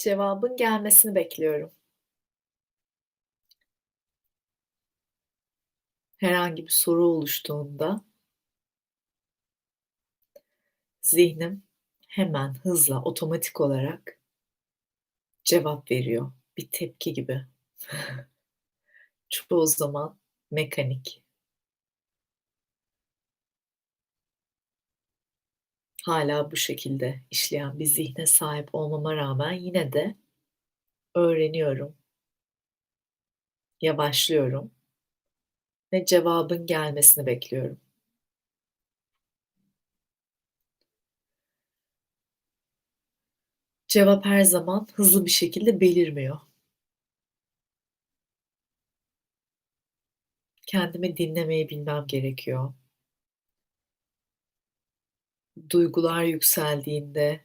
Cevabın gelmesini bekliyorum. Herhangi bir soru oluştuğunda zihnim hemen, hızla, otomatik olarak cevap veriyor. Bir tepki gibi. Çoğu zaman mekanik. Hâlâ bu şekilde işleyen bir zihne sahip olmama rağmen yine de öğreniyorum. Yavaşlıyorum ve cevabın gelmesini bekliyorum. Cevap her zaman hızlı bir şekilde belirmiyor. Kendimi dinlemeyi bilmem gerekiyor. Duygular yükseldiğinde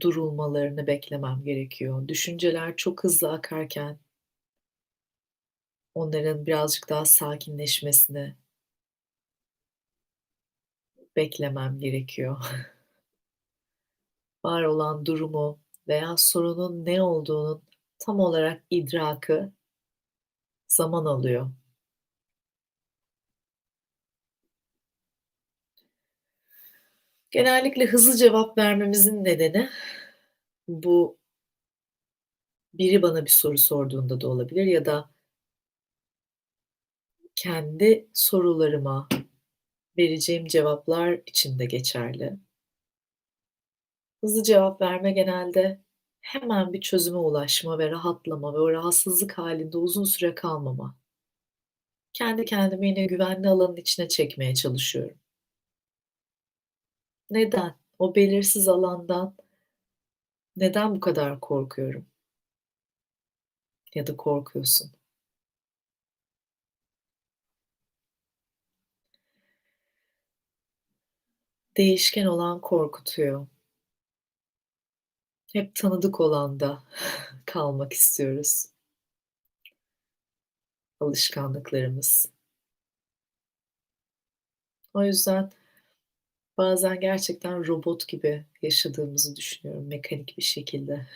durulmalarını beklemem gerekiyor. Düşünceler çok hızlı akarken onların birazcık daha sakinleşmesini beklemem gerekiyor. Var olan durumu veya sorunun ne olduğunun tam olarak idrakı zaman alıyor. Genellikle hızlı cevap vermemizin nedeni bu biri bana bir soru sorduğunda da olabilir ya da kendi sorularıma vereceğim cevaplar için de geçerli. Hızlı cevap verme genelde hemen bir çözüme ulaşma ve rahatlama ve o rahatsızlık hâlinde uzun süre kalmama. Kendi kendimi yine güvenli alanın içine çekmeye çalışıyorum. Neden? O belirsiz alandan neden bu kadar korkuyorum? Ya da korkuyorsun? Değişken olan korkutuyor. Hep tanıdık olanda kalmak istiyoruz. Alışkanlıklarımız. O yüzden bazen gerçekten robot gibi yaşadığımızı düşünüyorum mekanik bir şekilde.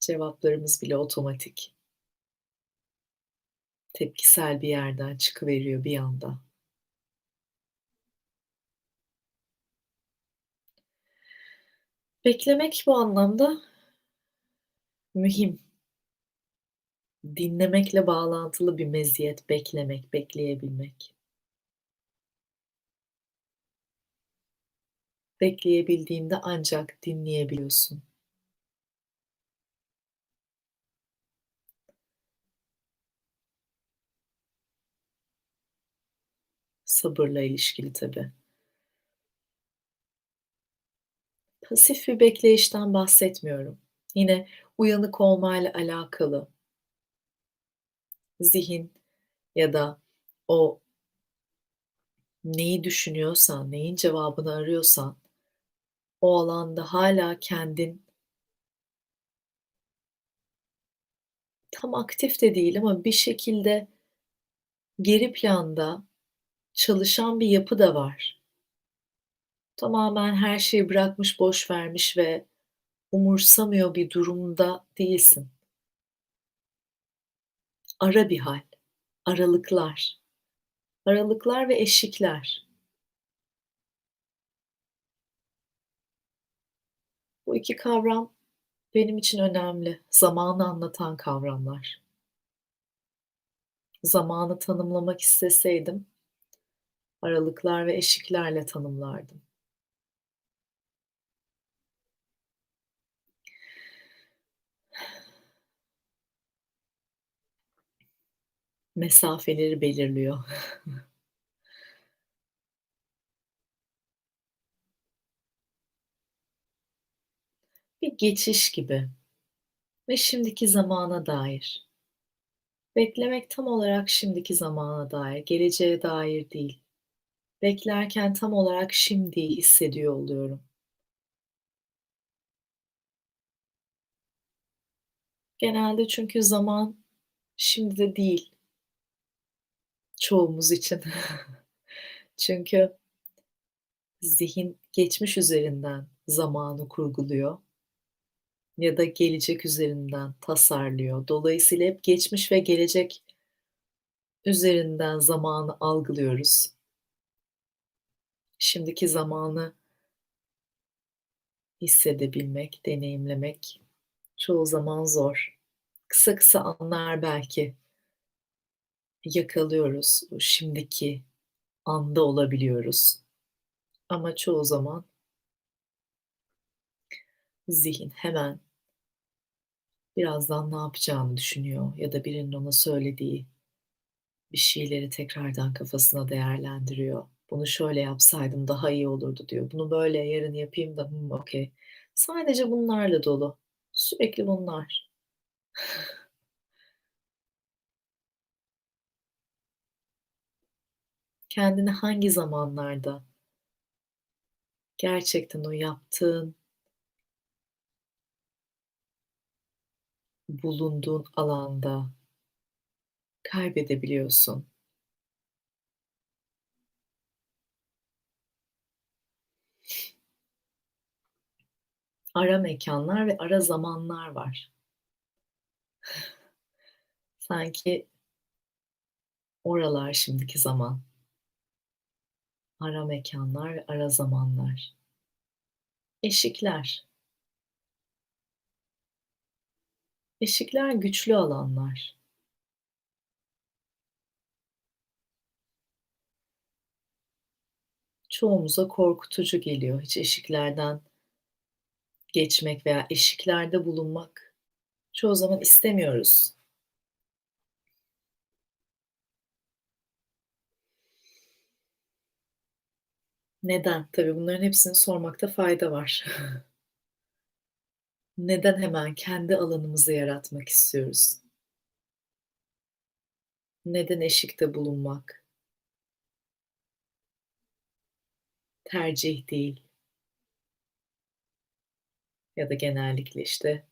Cevaplarımız bile otomatik. Tepkisel bir yerden çıkıveriyor bir anda. Beklemek bu anlamda mühim. Dinlemekle bağlantılı bir meziyet beklemek, bekleyebilmek. Bekleyebildiğinde ancak dinleyebiliyorsun. Sabırla ilişkili tabii. Pasif bir bekleyişten bahsetmiyorum. Yine uyanık olmayla alakalı. Zihin ya da o neyi düşünüyorsan, neyin cevabını arıyorsan o alanda hâlâ kendin tam aktif de değil ama bir şekilde geri planda çalışan bir yapı da var. Tamamen her şeyi bırakmış, boşvermiş ve umursamıyor bir durumda değilsin. Ara bir hâl, aralıklar. Aralıklar ve eşikler. 2 kavram benim için önemli. Zamanı anlatan kavramlar. Zamanı tanımlamak isteseydim aralıklar ve eşiklerle tanımlardım. Mesafeleri belirliyor. Bir geçiş gibi ve şimdiki zamana dair. Beklemek tam olarak şimdiki zamana dair, geleceğe dair değil. Beklerken tam olarak şimdiyi hissediyor oluyorum. Genelde çünkü zaman şimdi değil. Çoğumuz için. Çünkü zihin geçmiş üzerinden zamanı kurguluyor ya da gelecek üzerinden tasarlıyor. Dolayısıyla hep geçmiş ve gelecek üzerinden zamanı algılıyoruz. Şimdiki zamanı hissedebilmek, deneyimlemek çoğu zaman zor. Kısa kısa anlar belki yakalıyoruz. Şimdiki anda olabiliyoruz. Ama çoğu zaman zihin hemen birazdan ne yapacağını düşünüyor ya da birinin ona söylediği bir şeyleri tekrardan kafasına değerlendiriyor. Bunu şöyle yapsaydım daha iyi olurdu diyor. Bunu böyle yarın yapayım da hımm, okay. Sadece bunlarla dolu. Sürekli bunlar. Kendini hangi zamanlarda gerçekten o yaptığın bulunduğun alanda kaybedebiliyorsun? Ara mekânlar ve ara zamanlar var. Sanki oralar şimdiki zaman. Ara mekânlar ve ara zamanlar. Eşikler. Eşikler güçlü alanlar. Çoğumuza korkutucu geliyor. Hiç eşiklerden geçmek veya eşiklerde bulunmak çoğu zaman istemiyoruz. Neden? Tabii bunların hepsini sormakta fayda var. Neden hemen kendi alanımızı yaratmak istiyoruz? Neden eşikte bulunmak? Tercih değil. Ya da genellikle, işte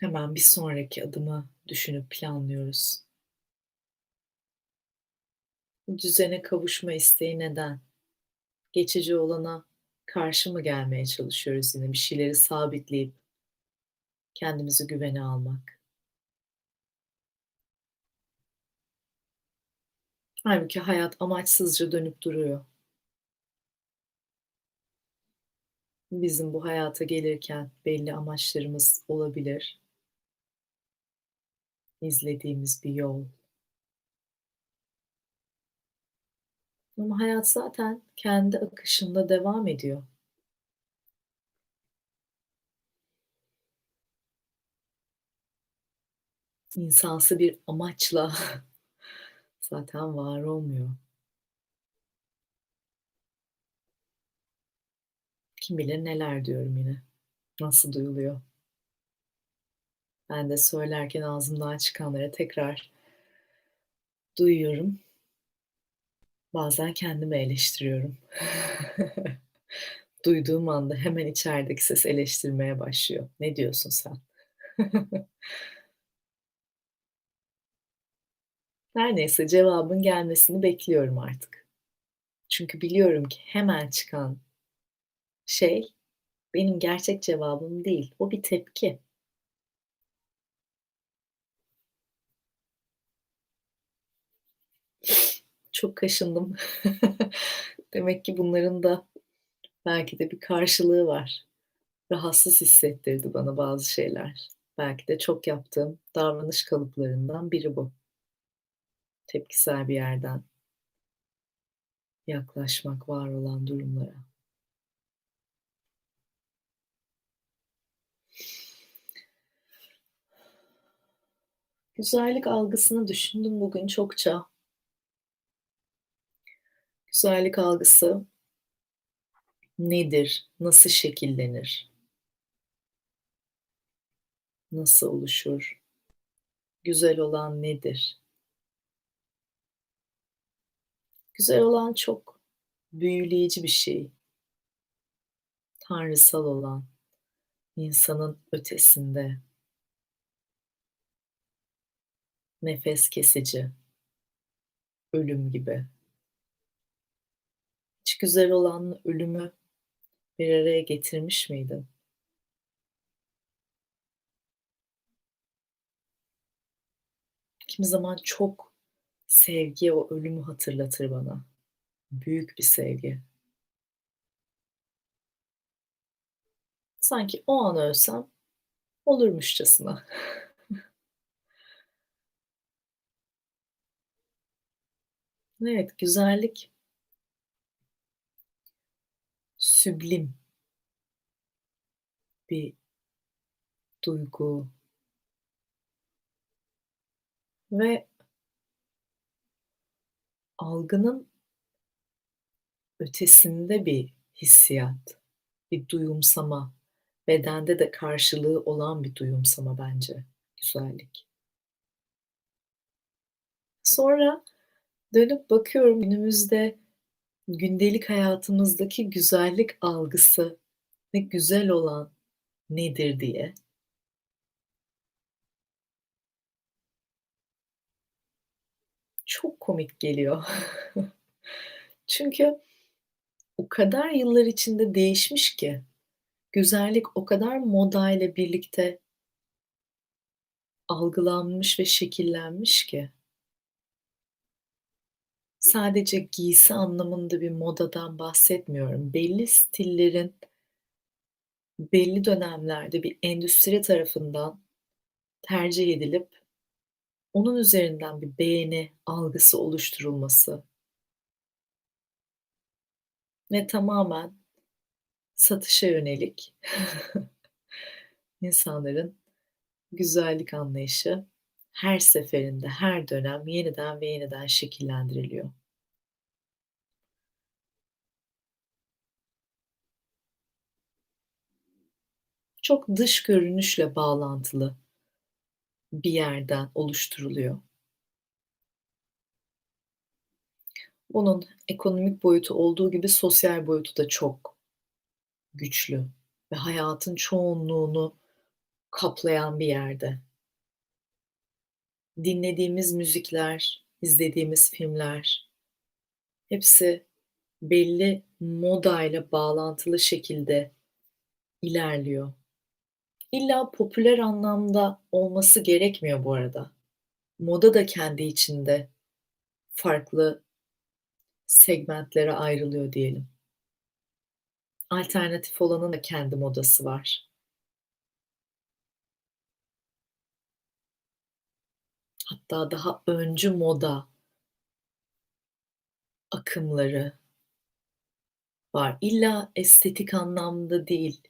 hemen bir sonraki adımı düşünüp planlıyoruz. Düzene kavuşma isteği neden? Geçici olana karşı mı gelmeye çalışıyoruz yine? Bir şeyleri sabitleyip kendimizi güvene almak. Hâlbuki hayat amaçsızca dönüp duruyor. Bizim bu hayata gelirken belli amaçlarımız olabilir. İzlediğimiz bir yol. Ama hayat zaten kendi akışında devam ediyor. İnsansı bir amaçla zaten var olmuyor. Kim bilir neler diyorum yine. Nasıl duyuluyor? Ben de söylerken ağzımdan çıkanları tekrar duyuyorum. Bazen kendimi eleştiriyorum. Duyduğum anda hemen içerideki ses eleştirmeye başlıyor. "Ne diyorsun sen?" Her neyse, cevabın gelmesini bekliyorum artık. Çünkü biliyorum ki hemen çıkan şey benim gerçek cevabım değil. O bir tepki. Çok kaşındım. Demek ki bunların da belki de bir karşılığı var. Rahatsız hissettirdi bana bazı şeyler. Belki de çok yaptığım davranış kalıplarından biri bu. Tepkisel bir yerden yaklaşmak var olan durumlara. Güzellik algısını düşündüm bugün çokça. Güzellik algısı nedir? Nasıl şekillenir? Nasıl oluşur? Güzel olan nedir? Güzel olan çok büyüleyici bir şey. Tanrısal olan, insanın ötesinde. Nefes kesici, ölüm gibi. Hiç güzel olanla ölümü bir araya getirmiş miydin? Kimi zaman çok sevgi o ölümü hatırlatır bana. Büyük bir sevgi. Sanki o an ölsem olurmuşçasına. Evet, güzellik süblim bir duygu ve algının ötesinde bir hissiyat, bir duyumsama, bedende de karşılığı olan bir duyumsama bence güzellik. Sonra dönüp bakıyorum günümüzde gündelik hayatımızdaki güzellik algısı ve güzel olan nedir diye. Çok komik geliyor. Çünkü o kadar yıllar içinde değişmiş ki, güzellik o kadar modayla birlikte algılanmış ve şekillenmiş ki. Sadece giysi anlamında bir modadan bahsetmiyorum. Belli stillerin belli dönemlerde bir endüstri tarafından tercih edilip onun üzerinden bir beğeni algısı oluşturulması ve tamamen satışa yönelik insanların güzellik anlayışı her seferinde, her dönem yeniden ve yeniden şekillendiriliyor. Çok dış görünüşle bağlantılı bir yerden oluşturuluyor. Bunun ekonomik boyutu olduğu gibi sosyal boyutu da çok güçlü ve hayatın çoğunluğunu kaplayan bir yerde. Dinlediğimiz müzikler, izlediğimiz filmler hepsi belli modayla bağlantılı şekilde ilerliyor. İlla popüler anlamda olması gerekmiyor bu arada. Moda da kendi içinde farklı segmentlere ayrılıyor diyelim. Alternatif olanın da kendi modası var. Hatta daha öncü moda akımları var. İlla estetik anlamda değil.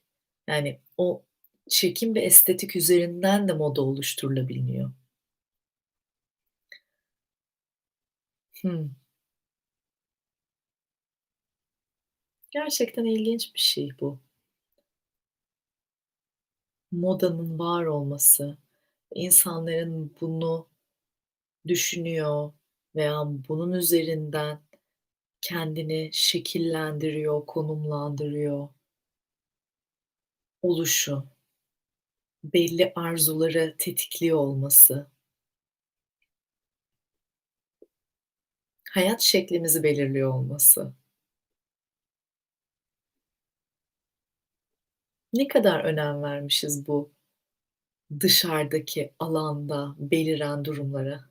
Yani o çekim ve estetik üzerinden de moda oluşturulabiliyor. Hımm. Gerçekten ilginç bir şey bu. Modanın var olması, insanların bunu düşünüyor veya bunun üzerinden kendini şekillendiriyor, konumlandırıyor oluşu, belli arzuları tetikliyor olması hayat şeklimizi belirliyor olması Ne kadar önem vermişiz bu dışarıdaki alanda beliren durumlara?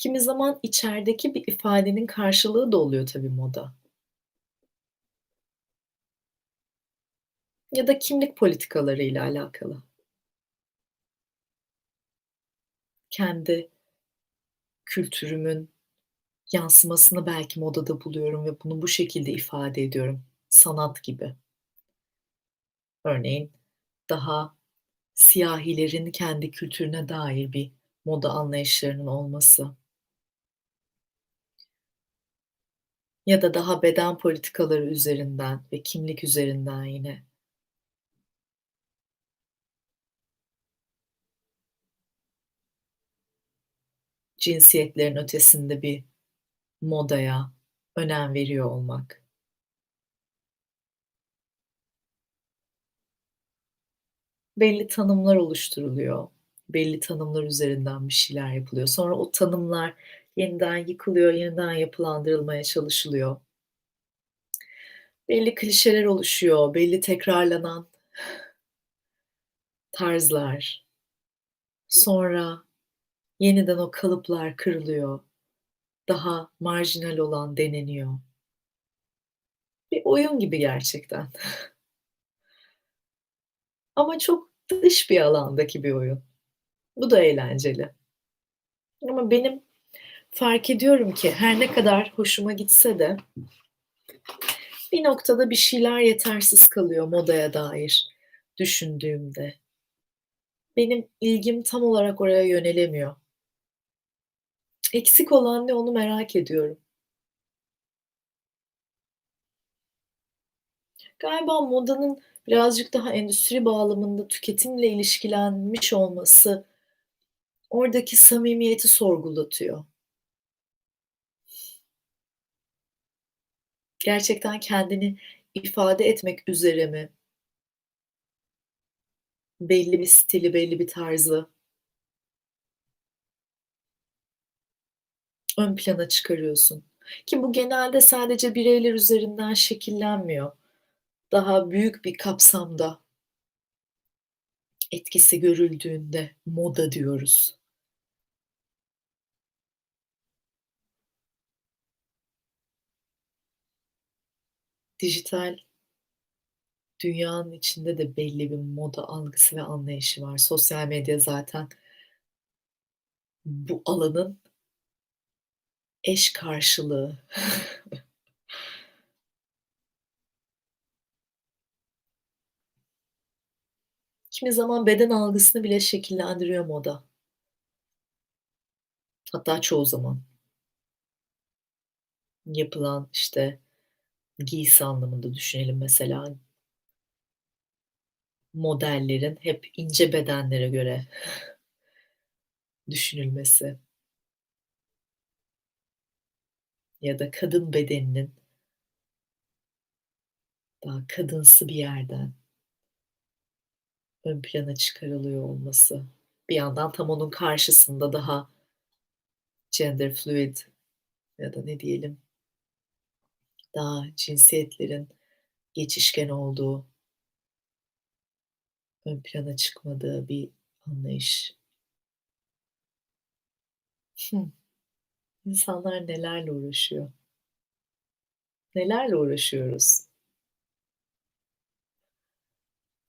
Kimi zaman içerideki bir ifadenin karşılığı da oluyor tabii moda. Ya da kimlik politikalarıyla alakalı. Kendi kültürümün yansımasını belki modada buluyorum ve bunu bu şekilde ifade ediyorum, sanat gibi. Örneğin daha siyahilerin kendi kültürüne dair bir moda anlayışlarının olması. Ya da daha beden politikaları üzerinden ve kimlik üzerinden yine. Cinsiyetlerin ötesinde bir modaya önem veriyor olmak. Belli tanımlar oluşturuluyor. Belli tanımlar üzerinden bir şeyler yapılıyor. Sonra o tanımlar Yeniden yıkılıyor, yeniden yapılandırılmaya çalışılıyor. Belli klişeler oluşuyor, belli tekrarlanan tarzlar. Sonra yeniden o kalıplar kırılıyor. Daha marjinal olan deneniyor. Bir oyun gibi gerçekten. Ama çok dış bir alandaki bir oyun. Bu da eğlenceli. Ama benim fark ediyorum ki her ne kadar hoşuma gitse de bir noktada bir şeyler yetersiz kalıyor modaya dair düşündüğümde. Benim ilgim tam olarak oraya yönelemiyor. Eksik olan ne onu merak ediyorum. Galiba modanın birazcık daha endüstri bağlamında tüketimle ilişkilenmiş olması oradaki samimiyeti sorgulatıyor. Gerçekten kendini ifade etmek üzere mi? Belli bir stili, belli bir tarzı ön plana çıkarıyorsun ki bu genelde sadece bireyler üzerinden şekillenmiyor. Daha büyük bir kapsamda etkisi görüldüğünde moda diyoruz. Dijital dünyanın içinde de belli bir moda algısı ve anlayışı var. Sosyal medya zaten bu alanın eş karşılığı. Kimi zaman beden algısını bile şekillendiriyor moda. Hatta çoğu zaman. Yapılan, işte, giysi anlamında düşünelim mesela. Modellerin hep ince bedenlere göre düşünülmesi. Ya da kadın bedeninin daha kadınsı bir yerden ön plana çıkarılıyor olması. Bir yandan tam onun karşısında daha gender fluid ya da ne diyelim daha cinsiyetlerin geçişken olduğu ön plana çıkmadığı bir anlayış. Hımm. İnsanlar nelerle uğraşıyor? Nelerle uğraşıyoruz?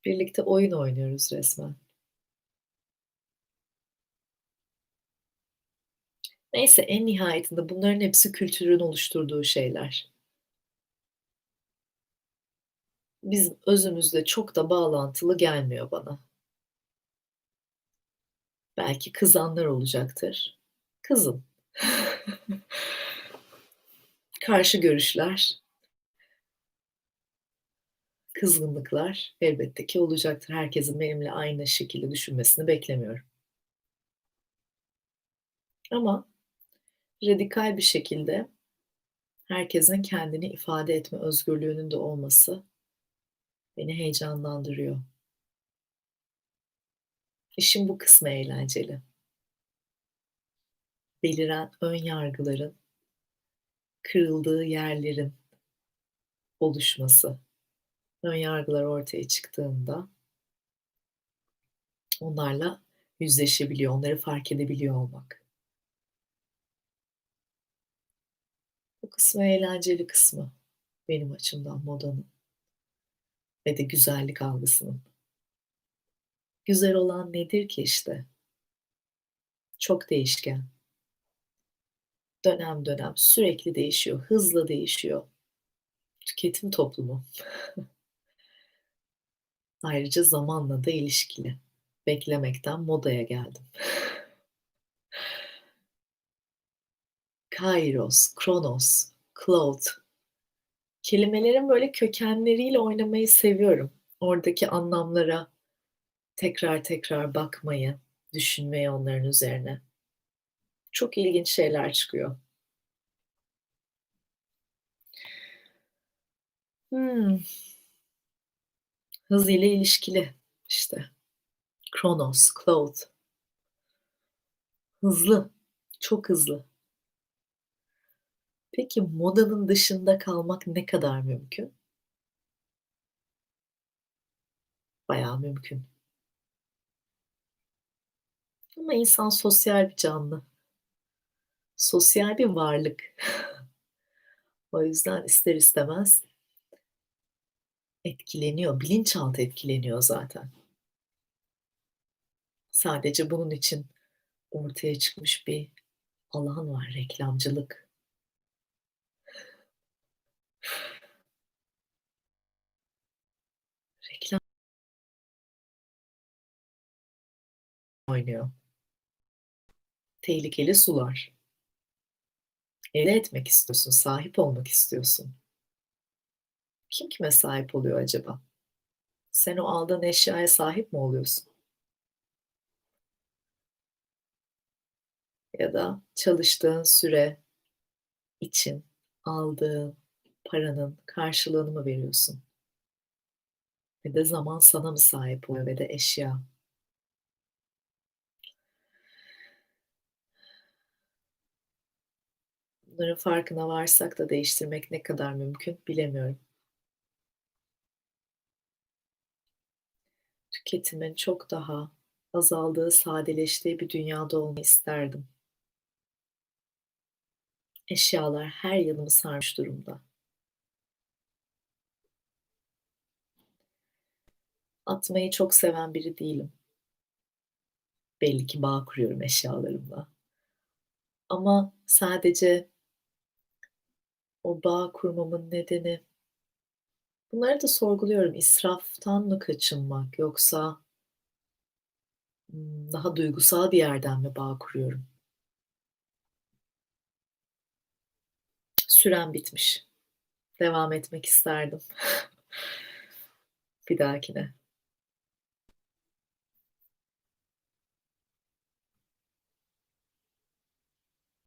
Birlikte oyun oynuyoruz resmen. Neyse, en nihayetinde bunların hepsi kültürün oluşturduğu şeyler. Bizim özümüzle çok da bağlantılı gelmiyor bana. Belki kızanlar olacaktır. Kızın. Karşı görüşler kızgınlıklar elbette ki olacaktır. Herkesin benimle aynı şekilde düşünmesini beklemiyorum. Ama radikal bir şekilde herkesin kendini ifade etme özgürlüğünün de olması beni heyecanlandırıyor. İşin bu kısmı eğlenceli. Beliren ön yargıların kırıldığı yerlerin oluşması. Ön yargılar ortaya çıktığında onlarla yüzleşebiliyor, onları fark edebiliyor olmak. Bu kısmı eğlenceli kısmı benim açımdan modanın ve de güzellik algısının. Güzel olan nedir ki işte? Çok değişken. Dönem dönem sürekli değişiyor, hızla değişiyor. Tüketim toplumu. Ayrıca zamanla da ilişkili. Beklemekten modaya geldim. Kairos, Kronos, Cloud. Kelimelerin böyle kökenleriyle oynamayı seviyorum. Oradaki anlamlara tekrar tekrar bakmayı, düşünmeyi onların üzerine. Çok ilginç şeyler çıkıyor. Hımm. Hız ile ilişkili işte. Kronos, Cloud. Hızlı, çok hızlı. Peki, modanın dışında kalmak ne kadar mümkün? Bayağı mümkün. Ama insan sosyal bir canlı. Sosyal bir varlık. O yüzden ister istemez etkileniyor, bilinçaltı etkileniyor zaten. Sadece bunun için ortaya çıkmış bir alan var, reklamcılık. Reklam oynuyor. Tehlikeli sular. Elde etmek istiyorsun, sahip olmak istiyorsun. Kim kime sahip oluyor acaba? Sen o aldığın eşyaya sahip mi oluyorsun? Ya da çalıştığın süre için aldığın paranın karşılığını mı veriyorsun? Ve de zaman sana mı sahip oluyor ve de eşya? Bunların farkına varsak da değiştirmek ne kadar mümkün bilemiyorum. Tüketimin çok daha azaldığı, sadeleştiği bir dünyada olmayı isterdim. Eşyalar her yanımı sarmış durumda. Atmayı çok seven biri değilim. Belli ki bağ kuruyorum eşyalarımla. Ama sadece o bağ kurmamın nedeni bunları da sorguluyorum. İsraftan mı kaçınmak yoksa ımm, daha duygusal bir yerden mi bağ kuruyorum? Sürem bitmiş. Devam etmek isterdim. Bir dahakine.